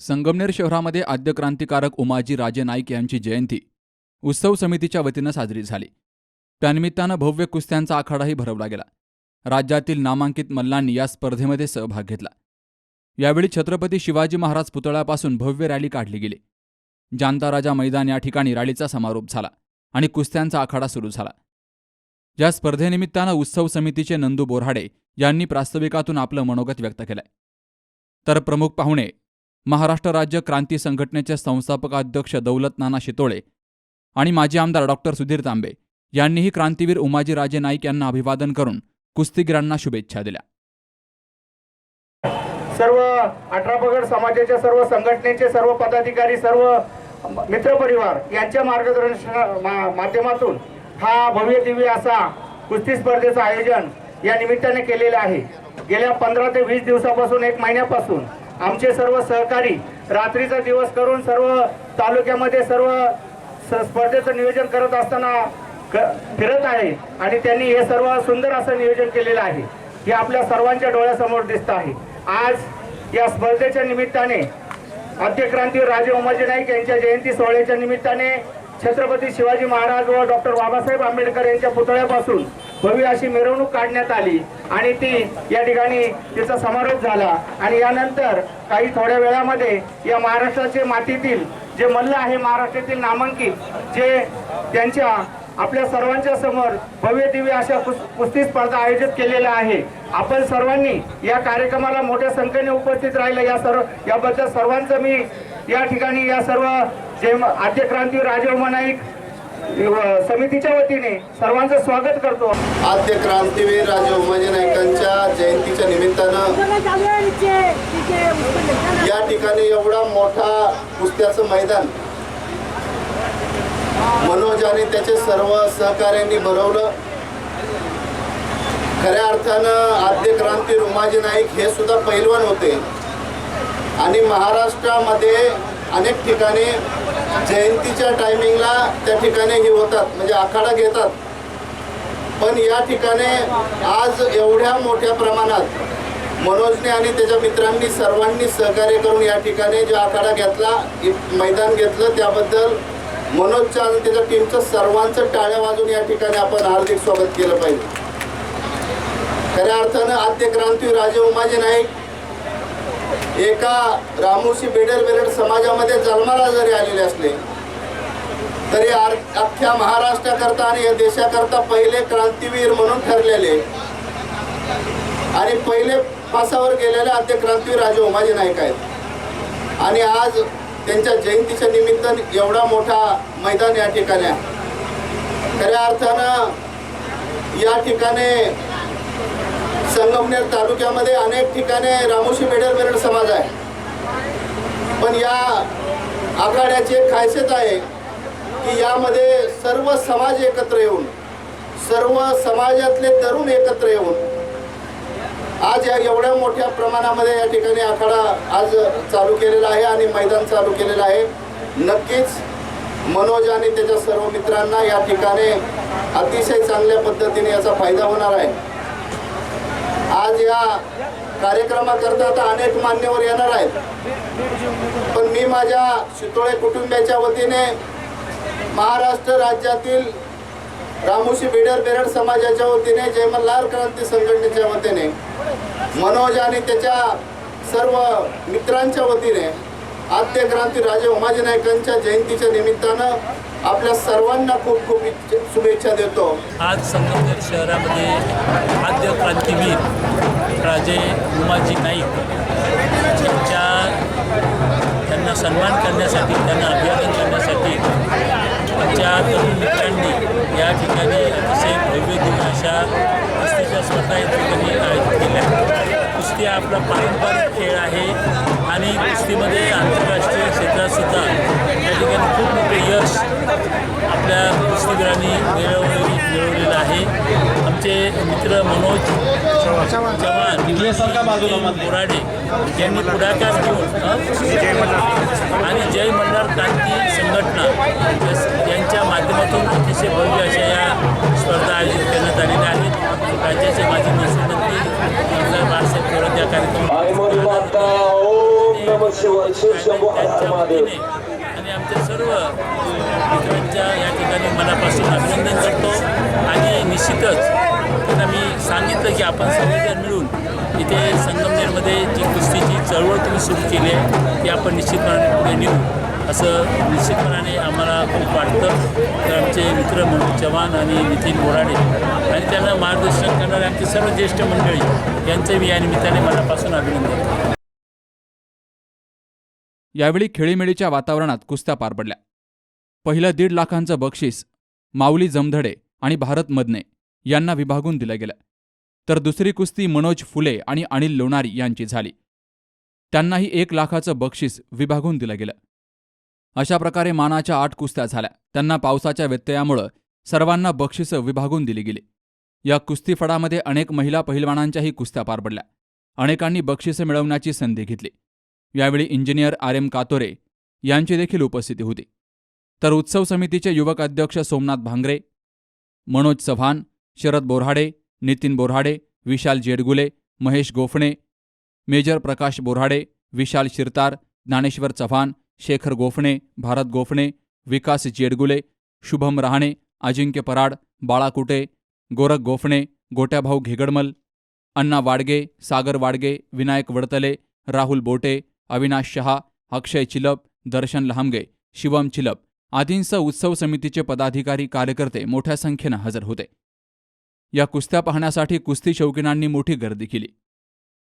संगमनेर शहरामध्ये आद्य क्रांतिकारक उमाजी राजे नाईक यांची जयंती उत्सव समितीच्या वतीनं साजरी झाली. त्यानिमित्तानं भव्य कुस्त्यांचा आखाडाही भरवला गेला. राज्यातील नामांकित मल्लांनी या स्पर्धेमध्ये सहभाग घेतला. यावेळी छत्रपती शिवाजी महाराज पुतळ्यापासून भव्य रॅली काढली गेली. जांता राजा मैदान या ठिकाणी रॅलीचा समारोप झाला आणि कुस्त्यांचा आखाडा सुरू झाला. या स्पर्धेनिमित्तानं उत्सव समितीचे नंदू बोराडे यांनी प्रास्ताविकातून आपलं मनोगत व्यक्त केलंय. तर प्रमुख पाहुणे महाराष्ट्र राज्य क्रांती संघटनेचे संस्थापक अध्यक्ष दौलत नाना शितोळे आणि माजी आमदार डॉक्टर सुधीर तांबे यांनीही क्रांतीवीर उमाजी राजे नाईक यांना अभिवादन करून कुस्तीगिरांना शुभेच्छा दिल्या. सर्व अठरा पगड समाजाच्या सर्व संघटनेचे सर्व पदाधिकारी सर्व मित्रपरिवार यांच्या मार्गदर्शन माध्यमातून हा भव्य दिव्य असा कुस्ती स्पर्धेचं आयोजन या निमित्ताने केलेलं आहे. गेल्या पंधरा ते वीस दिवसापासून एक महिन्यापासून आमचे सर्व सहकारी रात्रीचा दिवस करून सर्व तालुक्यामध्ये सर्व स- स्पर्धेचं नियोजन करत असताना फिरत आहे आणि त्यांनी हे सर्व सुंदर असं नियोजन केलेलं आहे. हे आपल्या सर्वांच्या डोळ्यासमोर दिसत आहे. आज या स्पर्धेच्या निमित्ताने आद्यक्रांती राजे उमाजी नाईक यांच्या जयंती सोहळ्याच्या निमित्ताने छत्रपती शिवाजी महाराज व डॉक्टर बाबासाहेब आंबेडकर यांच्या पुतळ्यापासून भव्य अशी मिरवणूक काढण्यात आली आणि ती या ठिकाणी तिचा समारोप झाला. आणि यानंतर काही थोड्या वेळामध्ये या महाराष्ट्राचे मातीतील जे मल्ल आहे महाराष्ट्रातील नामांकित जे त्यांच्या आपल्या सर्वांच्या समोर भव्य दिव्य अशा कुस्ती स्पर्धा आयोजित केलेल्या आहे. आपण सर्वांनी या कार्यक्रमाला मोठ्या संख्येने उपस्थित राहिलं. या सर्व याबद्दल सर्वांचं मी या ठिकाणी या सर्व जे आद्यक्रांती आद्य क्रांती नाईक समितीच्या वतीने सर्वांचं स्वागत करतो. आद्य क्रांतीवीर राजे उमाजी नाईकांच्या जयंतीच्या निमित्तानं या ठिकाणी एवढा मोठा कुस्त्याचं मैदान मनोज आणि त्याचे सर्व सहकार्यांनी भरवलं. खऱ्या अर्थानं आद्य क्रांती उमाजी नाईक हे सुद्धा पैलवान होते. आणि महाराष्ट्रामध्ये अनेक ठिकाणी जयंतीच्या टायमिंगला त्या ठिकाणी हे होतात म्हणजे आखाडा घेतात. पण या ठिकाणी आज एवढ्या मोठ्या प्रमाणात मनोजने आणि त्याच्या मित्रांनी सर्वांनी सहकार्य करून या ठिकाणी जो आखाडा घेतला मैदान घेतलं त्याबद्दल मनोजच्या आणि त्याच्या टीमचं सर्वांचं टाळ्या वाजून या ठिकाणी आपण हार्दिक स्वागत केलं पाहिजे. खऱ्या अर्थानं आद्य क्रांती राजे उमाजी नाईक एका रामोशी बेडर बेरड समाजामध्ये जन्माला जरी आलेले असले तरी आर- अख्ख्या महाराष्ट्राकरता आणि या देशाकरता पहिले क्रांतीवीर म्हणून ठरलेले आणि पहिले फासावर गेलेले आद्य क्रांतीवीर राजे उमाजी नाईक आहेत. आणि आज त्यांच्या जयंतीच्या निमित्त एवढा मोठा मैदान या ठिकाणी आहे. खऱ्या अर्थानं या ठिकाणी संगमनेर तालुक्यामध्ये अनेक ठिकाणी रामोशी बेडर बेरड समाज आहे. पण या आखाड्याची एक खासियत आहे की यामध्ये सर्व समाज एकत्र येऊन सर्व समाजातले तरुण एकत्र येऊन आज या एवढ्या मोठ्या प्रमाणामध्ये या ठिकाणी आखाडा आज चालू केलेला आहे आणि मैदान चालू केलेलं आहे. नक्कीच मनोज आणि त्याच्या सर्व मित्रांना या ठिकाणी अतिशय चांगल्या पद्धतीने याचा फायदा होणार आहे. आज या कार्यक्रमाकरता आता अनेक मान्यवर येणार आहेत. पण मी माझ्या शितोळे कुटुंबियाच्या वतीने महाराष्ट्र राज्यातील रामोशी बिडर बेरड समाजाच्या वतीने जयमल्लार क्रांती संघटनेच्या वतीने मनोज आणि त्याच्या सर्व मित्रांच्या वतीने आद्य क्रांती राजे उमाजी नायकांच्या जयंतीच्या निमित्तानं आपल्या सर्वांना खूप खूप शुभेच्छा देतो. आज संगमनेर शहरामध्ये आद्य क्रांतीवीर राजे उमाजी नाईक यांच्या त्यांना सन्मान करण्यासाठी त्यांना अभिवादन करण्यासाठी आमच्या तरुण मित्रांनी या ठिकाणी अतिशय भव्य दिव्य अशा कुस्तीच्या स्पर्धा या ठिकाणी आयोजित केल्या. कुस्ती आपला पारंपरिक खेळ आहे. आणि कुस्तीमध्ये आंतरराष्ट्रीय क्षेत्रात सुद्धा या ठिकाणी खूप मोठे यश आपल्या कुस्तीगिरांनी मिळवले मिळवलेलं आहे. आमचे मित्र मनोज चव्हाण बोराडे यांनी पुढाकार घेऊन? आणि जय मल्हार क्रांती संघटना यांच्या माध्यमातून अतिशय भव्य अशा या स्पर्धा आयोजित करण्यात आलेल्या आहेत. राज्याचे माजी महसूल मंत्री बाळासाहेब थोरात या कार्यक्रमात आणि आमच्या सर्व मित्रांच्या या ठिकाणी मनापासून अभिनंदन करतो. आणि निश्चितच त्यांना मी सांगितलं की आपण सगळेजण मिळून इथे संगमनेरमध्ये जी कुस्तीची चळवळ तुम्ही सुरू केली आहे ती आपण निश्चितपणाने पुढे नेऊ. असं निश्चितपणाने आम्हाला खूप वाटतं. तर आमचे मित्र म्हणून चव्हाण आणि नितीन बोराडे आणि त्यांना मार्गदर्शन करणारे आमचे सर्व ज्येष्ठ मंडळी यांचं मी या निमित्ताने मनापासून अभिनंदन करतो. यावेळी खेळीमेळीच्या वातावरणात कुस्त्या पार पडल्या. पहिलं दीड लाखांचं बक्षीस माऊली जमधडे आणि भारत मदने यांना विभागून दिलं गेलं. तर दुसरी कुस्ती मनोज फुले आणि अनिल लोणारी यांची झाली. त्यांनाही एक लाखाचं बक्षीस विभागून दिलं गेलं. अशा प्रकारे मानाच्या आठ कुस्त्या झाल्या. त्यांना पावसाच्या व्यत्ययामुळं सर्वांना बक्षिसं विभागून दिली गेली. या कुस्तीफडामध्ये अनेक महिला पहिलवानांच्याही कुस्त्या पार पडल्या. अनेकांनी बक्षिसं मिळवण्याची संधी घेतली. यावेळी इंजिनियर आर एम कातोरे यांची देखील उपस्थिती होती. तर उत्सव समितीचे युवक अध्यक्ष सोमनाथ भांगरे मनोज चव्हाण शरद बोराडे नितीन बोराडे विशाल जेडगुले महेश गोफणे मेजर प्रकाश बोराडे विशाल शिरतार ज्ञानेश्वर चव्हाण शेखर गोफणे भारत गोफणे विकास जेडगुले शुभम रहाणे अजिंक्य पराड बाळा कुटे गोरख गोफणे गोट्याभाऊ घेगडमल अण्णा वाडगे सागर वाडगे विनायक वडतले राहुल बोटे अविनाश शहा अक्षय चिलप दर्शन लहामगे शिवम चिलप आदींसह उत्सव समितीचे पदाधिकारी कार्यकर्ते मोठ्या संख्येनं हजर होते. या कुस्त्या पाहण्यासाठी कुस्ती शौकीनांनी मोठी गर्दी केली.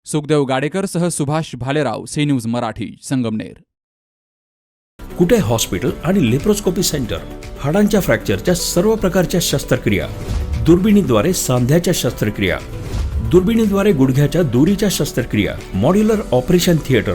Sukhdev गाडेकरसह Subhash Bhalerao C news Marathi Sangamner. Kute hospital आणि लेप्रोस्कोपी सेंटर? हाडांच्या फ्रॅक्चरच्या सर्व प्रकारच्या शस्त्रक्रिया. दुर्बिणीद्वारे सांध्याच्या शस्त्रक्रिया. दुर्बिणीद्वारे गुडघ्याच्या दुरीच्या शस्त्रक्रिया. Modular operation theatre.